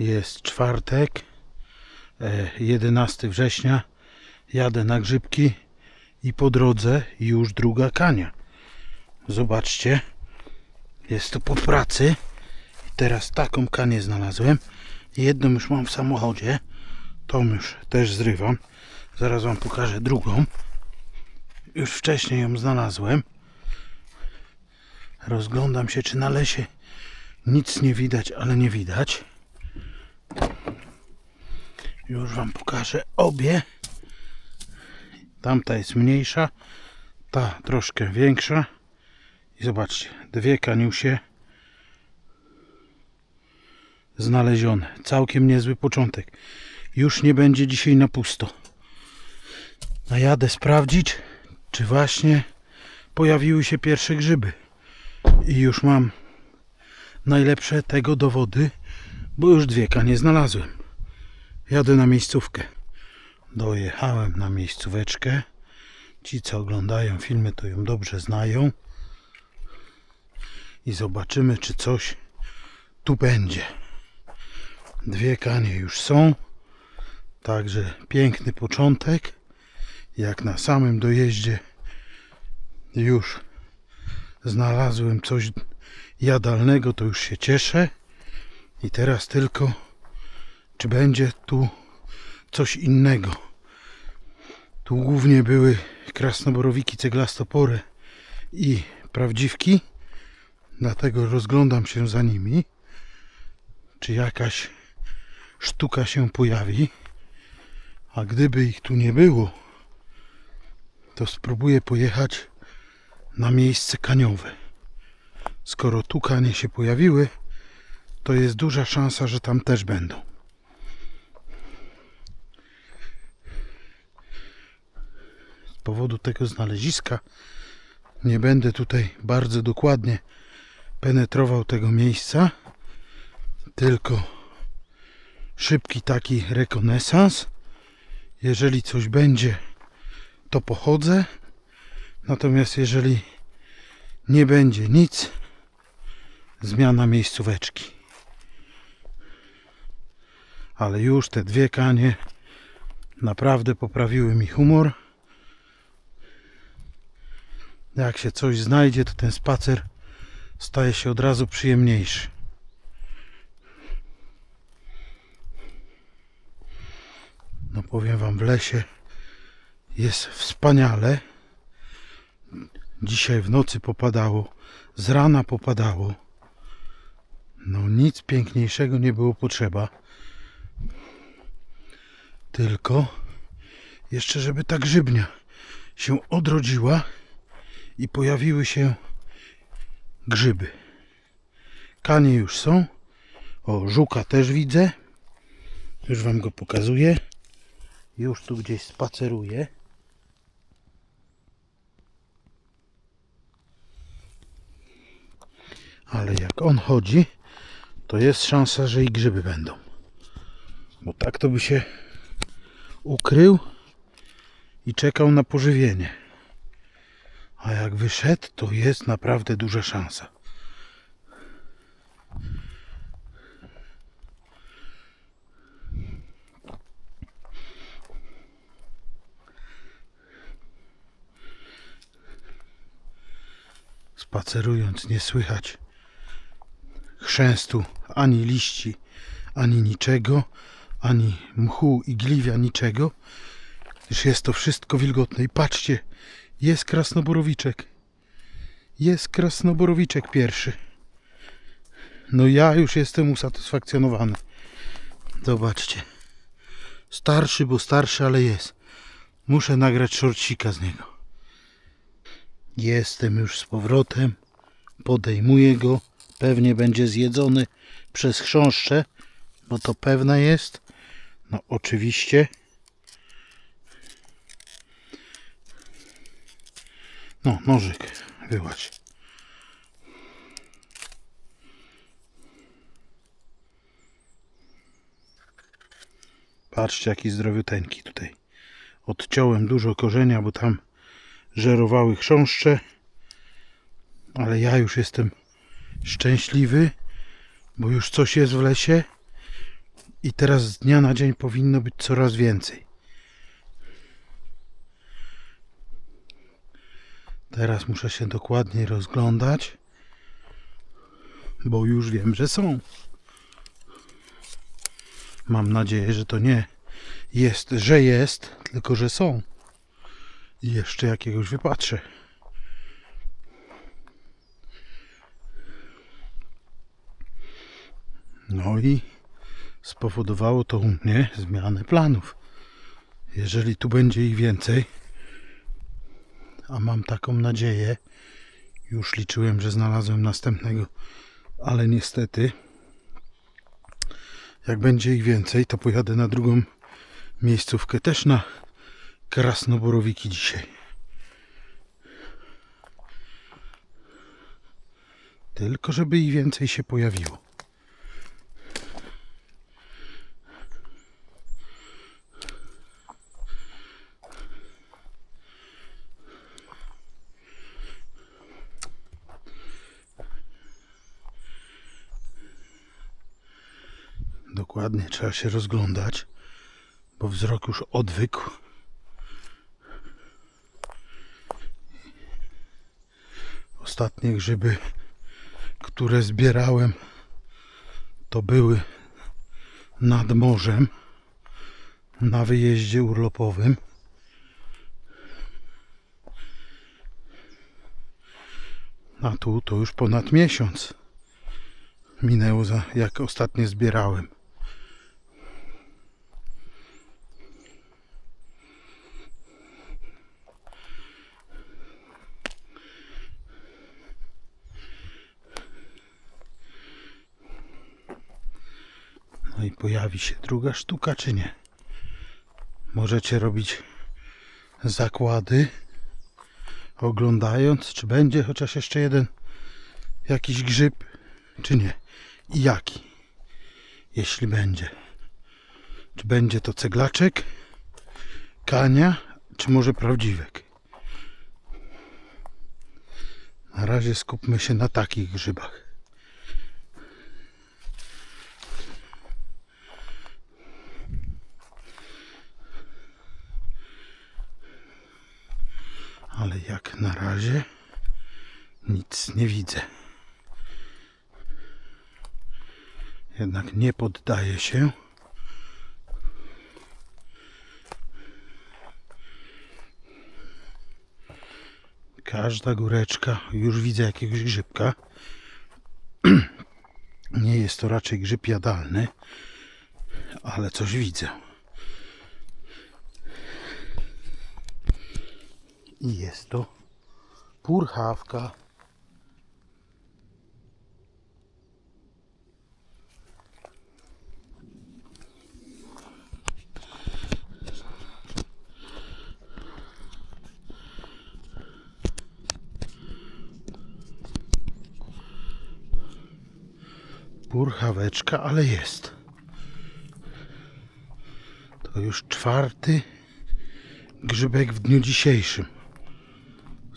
Jest czwartek, e, 11 września. Jadę na grzybki i po drodze już druga kania. Zobaczcie, jest to po pracy. Teraz taką kanię znalazłem. Jedną już mam w samochodzie. Tą już też zrywam. Zaraz wam pokażę drugą. Już wcześniej ją znalazłem. Rozglądam się, czy na lesie nic nie widać, ale nie widać. Już wam pokażę obie. Tamta jest mniejsza, ta troszkę większa. I zobaczcie, dwie kaniusie znalezione. Całkiem niezły początek. Już nie będzie dzisiaj na pusto. A jadę sprawdzić, czy właśnie pojawiły się pierwsze grzyby. I już mam najlepsze tego dowody, bo już dwie kanie znalazłem. Jadę na miejscówkę. Dojechałem na miejscóweczkę. Ci, co oglądają filmy, to ją dobrze znają. I zobaczymy, czy coś tu będzie. Dwie kanie już są. Także piękny początek. Jak na samym dojeździe już znalazłem coś jadalnego, to już się cieszę. I teraz tylko, czy będzie tu coś innego. Tu głównie były krasnoborowiki ceglastopory i prawdziwki. Dlatego rozglądam się za nimi. Czy jakaś sztuka się pojawi. A gdyby ich tu nie było, to spróbuję pojechać na miejsce kaniowe. Skoro tu kanie się pojawiły, to jest duża szansa, że tam też będą. Powodu tego znaleziska nie będę tutaj bardzo dokładnie penetrował tego miejsca, tylko szybki taki rekonesans. Jeżeli coś będzie, to pochodzę. Natomiast jeżeli nie będzie nic, zmiana miejscóweczki. Ale już te dwie kanie naprawdę poprawiły mi humor. Jak się coś znajdzie, to ten spacer staje się od razu przyjemniejszy. No powiem wam, w lesie jest wspaniale. Dzisiaj w nocy popadało, z rana popadało. No nic piękniejszego nie było potrzeba. Tylko jeszcze, żeby ta grzybnia się odrodziła i pojawiły się grzyby. Kanie już są. O, żuka też widzę. Już wam go pokazuję. Już tu gdzieś spaceruje. Ale jak on chodzi, to jest szansa, że i grzyby będą. Bo tak to by się ukrył i czekał na pożywienie. A jak wyszedł, to jest naprawdę duża szansa. Spacerując nie słychać chrzęstu ani liści, ani niczego, ani mchu i gliwia, niczego, gdyż jest to wszystko wilgotne. I patrzcie, jest krasnoborowiczek. Jest krasnoborowiczek pierwszy. No ja już jestem usatysfakcjonowany. Zobaczcie. Starszy, bo starszy, ale jest. Muszę nagrać shortsika z niego. Jestem już z powrotem. Podejmuję go. Pewnie będzie zjedzony przez chrząszcze, bo to pewne jest. No oczywiście. No, nożyk, wyłaź. Patrzcie, jaki zdrowiuteńki tutaj. Odciąłem dużo korzenia, bo tam żerowały chrząszcze. Ale ja już jestem szczęśliwy, bo już coś jest w lesie. I teraz z dnia na dzień powinno być coraz więcej. Teraz muszę się dokładniej rozglądać, bo już wiem, że są. Mam nadzieję, że to nie jest, że jest, tylko że są. I jeszcze jakiegoś wypatrzę. No i spowodowało to u mnie zmianę planów. Jeżeli tu będzie ich więcej, a mam taką nadzieję, już liczyłem, że znalazłem następnego, ale niestety, jak będzie ich więcej, to pojadę na drugą miejscówkę, też na krasnoborowiki dzisiaj. Tylko żeby ich więcej się pojawiło. Dokładnie trzeba się rozglądać, bo wzrok już odwykł. Ostatnie grzyby, które zbierałem, to były nad morzem na wyjeździe urlopowym. A tu to już ponad miesiąc minęło, za, jak ostatnio zbierałem. No i pojawi się druga sztuka, czy nie? Możecie robić zakłady, oglądając, czy będzie chociaż jeszcze jeden jakiś grzyb, czy nie. I jaki, jeśli będzie. Czy będzie to ceglaczek, kania, czy może prawdziwek. Na razie skupmy się na takich grzybach. Ale jak na razie nic nie widzę. Jednak nie poddaje się. Każda góreczka, już widzę jakiegoś grzybka. Nie jest to raczej grzyb jadalny, ale coś widzę. I jest to purchawka. Purchaweczka, ale jest. To już czwarty grzybek w dniu dzisiejszym.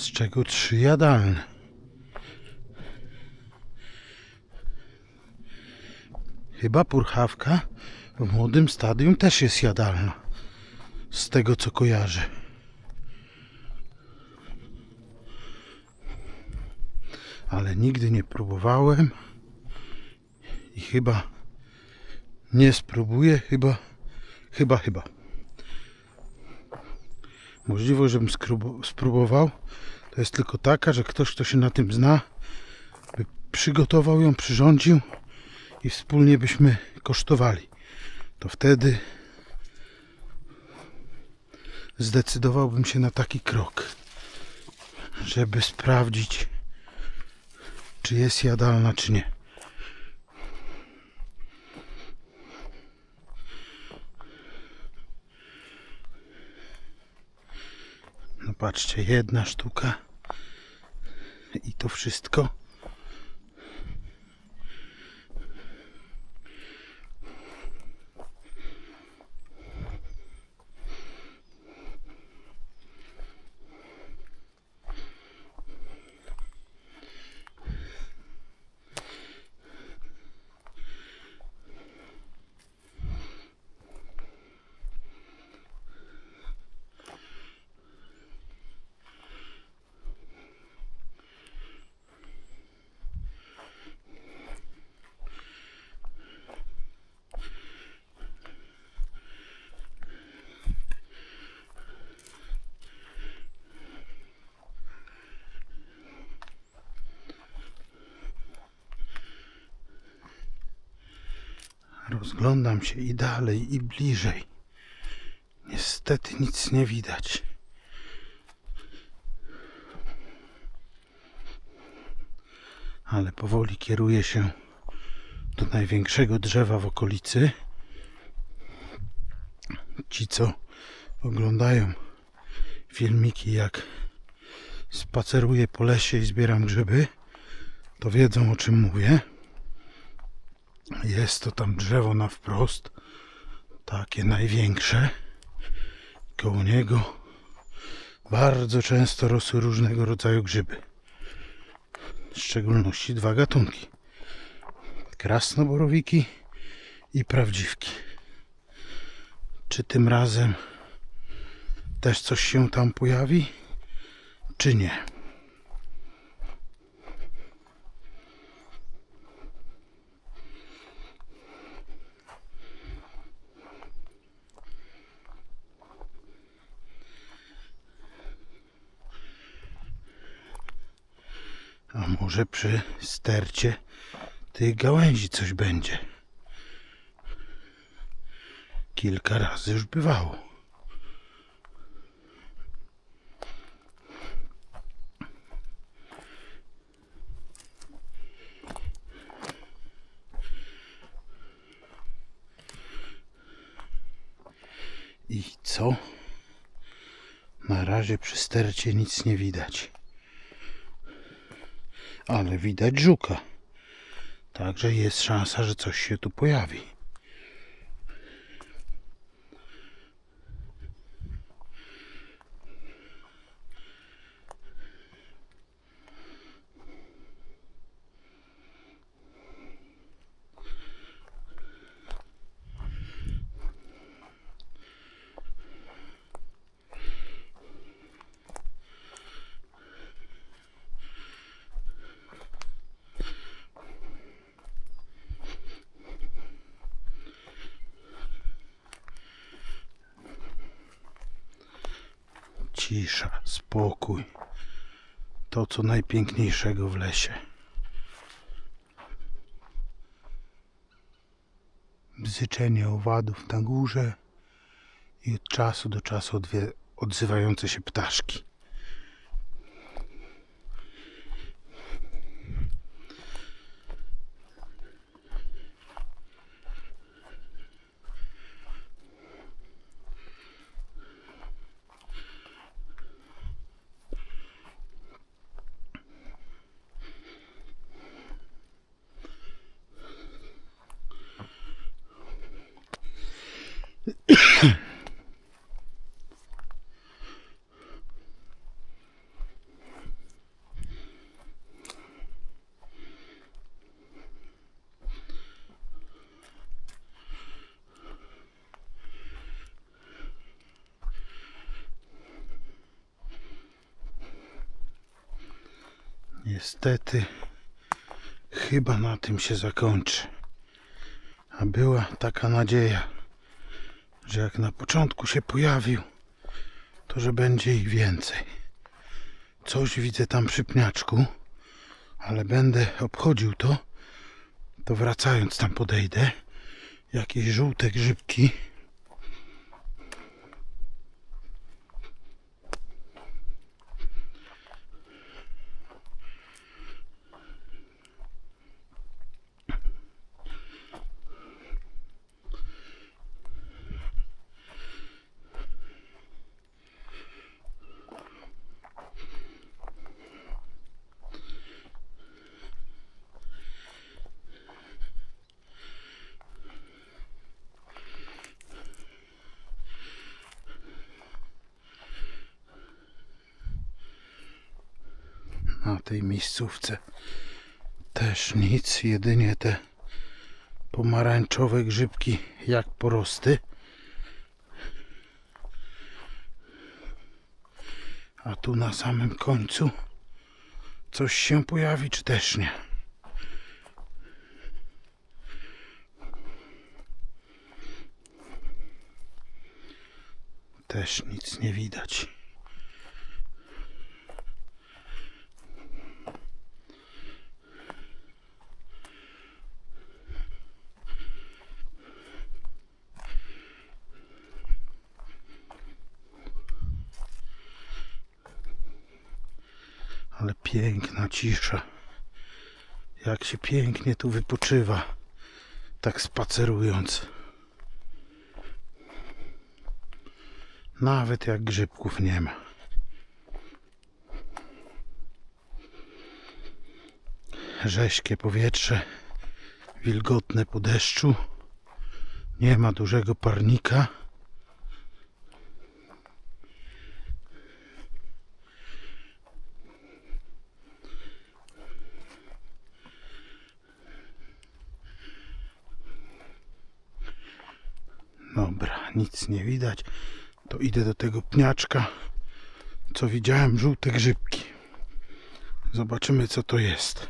Z czego trzy jadalne. Chyba purchawka w młodym stadium też jest jadalna. Z tego co kojarzę. Ale nigdy nie próbowałem i chyba nie spróbuję, chyba, chyba, chyba. Możliwość, żebym spróbował, to jest tylko taka, że ktoś, kto się na tym zna, by przygotował ją, przyrządził i wspólnie byśmy kosztowali. To wtedy zdecydowałbym się na taki krok, żeby sprawdzić, czy jest jadalna, czy nie. Patrzcie, jedna sztuka i to wszystko. Rozglądam się i dalej, i bliżej. Niestety nic nie widać. Ale powoli kieruję się do największego drzewa w okolicy. Ci, co oglądają filmiki, jak spaceruję po lesie i zbieram grzyby, to wiedzą o czym mówię. Jest to tam drzewo na wprost, takie największe. Koło niego bardzo często rosły różnego rodzaju grzyby. W szczególności dwa gatunki. Krasnoborowiki i prawdziwki. Czy tym razem też coś się tam pojawi, czy nie? A może przy stercie tych gałęzi coś będzie? Kilka razy już bywało. I co? Na razie przy stercie nic nie widać. Ale widać żuka. Także jest szansa, że coś się tu pojawi. Cisza, spokój. To co najpiękniejszego w lesie. Bzyczenie owadów na górze i od czasu do czasu odzywające się ptaszki. Niestety, chyba na tym się zakończy. A była taka nadzieja, że jak na początku się pojawił, to że będzie ich więcej. Coś widzę tam przy pniaczku, ale będę obchodził to, to wracając tam podejdę. Jakieś żółte grzybki. na tej miejscówce też nic, jedynie te pomarańczowe grzybki jak porosty. A tu na samym końcu coś się pojawi, czy też nie? Też nic nie widać. Ale piękna cisza. Jak się pięknie tu wypoczywa, tak spacerując. Nawet jak grzybków nie ma. Rześkie powietrze, wilgotne po deszczu. Nie ma dużego parnika. Dobra, nic nie widać. To idę do tego pniaczka, co widziałem, żółte grzybki. Zobaczymy, co to jest.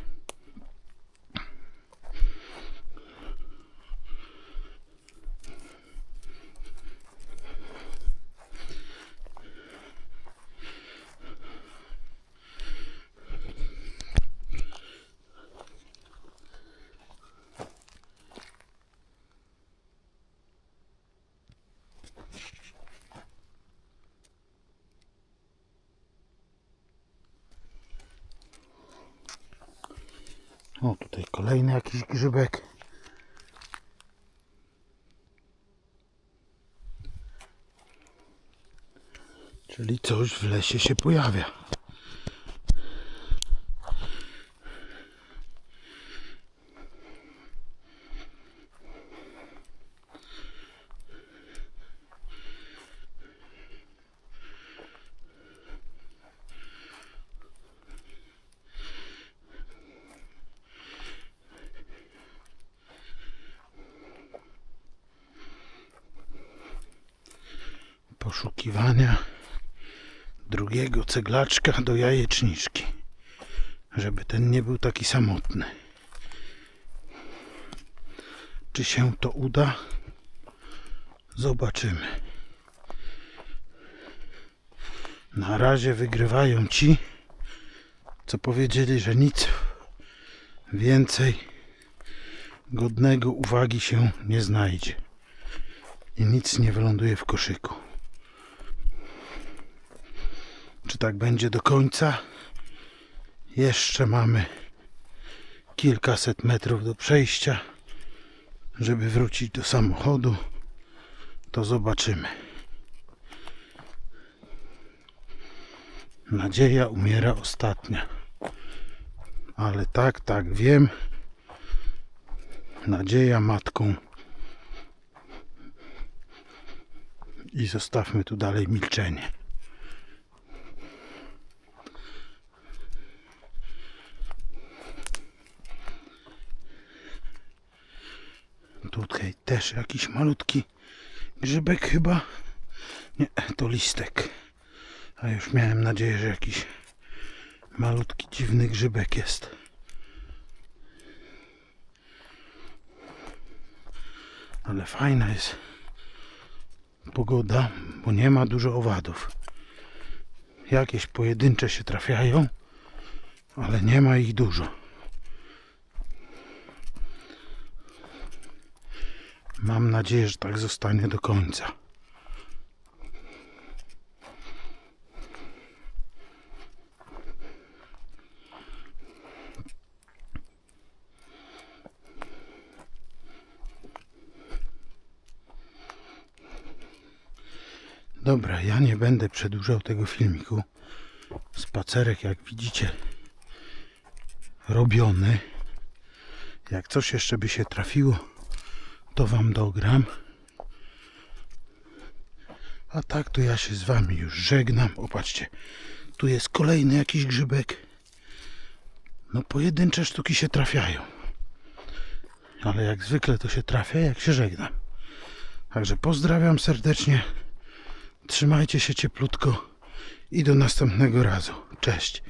O, tutaj kolejny jakiś grzybek. Czyli coś w lesie się pojawia. Ceglaczka do jajeczniczki. Żeby ten nie był taki samotny. Czy się to uda? Zobaczymy. Na razie wygrywają ci, co powiedzieli, że nic więcej godnego uwagi się nie znajdzie. I nic nie wyląduje w koszyku. Czy tak będzie do końca? Jeszcze mamy kilkaset metrów do przejścia, żeby wrócić do samochodu. To zobaczymy. Nadzieja umiera ostatnia. Ale tak, tak, wiem. Nadzieja matką. I zostawmy tu dalej milczenie. Tutaj też jakiś malutki grzybek chyba. Nie, to listek. A już miałem nadzieję, że jakiś malutki dziwny grzybek jest. Ale fajna jest pogoda, bo nie ma dużo owadów. Jakieś pojedyncze się trafiają, ale nie ma ich dużo. Mam nadzieję, że tak zostanie do końca. Dobra, ja nie będę przedłużał tego filmiku. Spacerek, jak widzicie, robiony. Jak coś jeszcze by się trafiło, to wam dogram. A tak to ja się z wami już żegnam. Opatrzcie, tu jest kolejny jakiś grzybek. No pojedyncze sztuki się trafiają. Ale jak zwykle to się trafia, jak się żegnam. Także pozdrawiam serdecznie. Trzymajcie się cieplutko i do następnego razu. Cześć.